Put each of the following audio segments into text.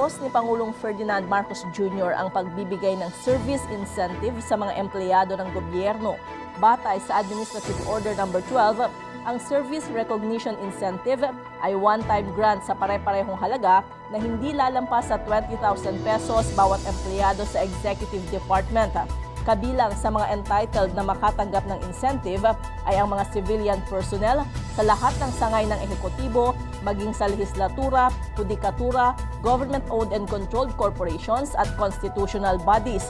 Inutos ni Pangulong Ferdinand Marcos Jr. ang pagbibigay ng service incentive sa mga empleyado ng gobyerno. Batay sa Administrative Order No. 12, ang Service Recognition Incentive ay one-time grant sa pare-parehong halaga na hindi lalampas sa 20,000 pesos bawat empleyado sa Executive Department. Kabilang sa mga entitled na makatanggap ng incentive ay ang mga civilian personnel sa lahat ng sangay ng ehekutibo, maging sa lehislatura, judikatura, government-owned and controlled corporations at constitutional bodies.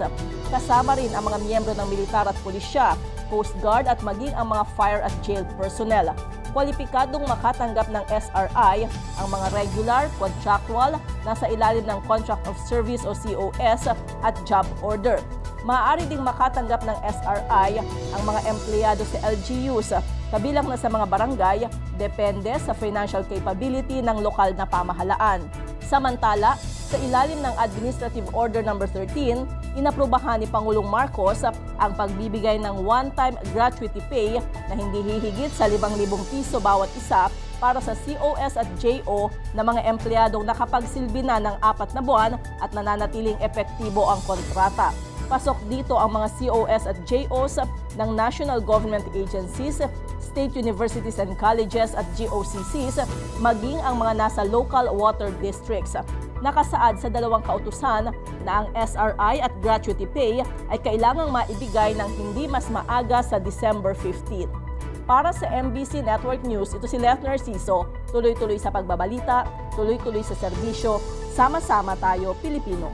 Kasama rin ang mga miyembro ng militar at pulisya, Coast Guard at maging ang mga fire at jail personnel. Kwalipikadong makatanggap ng SRI ang mga regular, contractual, nasa ilalim ng Contract of Service o COS at job order. Maaari ding makatanggap ng SRI ang mga empleyado sa LGUs, kabilang na sa mga barangay, depende sa financial capability ng lokal na pamahalaan. Samantala, sa ilalim ng Administrative Order No. 13, inaprubahan ni Pangulong Marcos ang pagbibigay ng one-time gratuity pay na hindi hihigit sa 5,000 piso bawat isa para sa COS at JO na mga empleyadong nakapagsilbi na ng apat na buwan at nananatiling epektibo ang kontrata. Pasok dito ang mga COS at JOs ng national government agencies, state universities and colleges at GOCCs, maging ang mga nasa local water districts. Nakasaad sa dalawang kautusan na ang SRI at gratuity pay ay kailangang maibigay ng hindi mas maaga sa December 15. Para sa MBC Network News, ito si Lef Narciso, tuloy-tuloy sa pagbabalita, tuloy-tuloy sa serbisyo, sama-sama tayo Pilipino.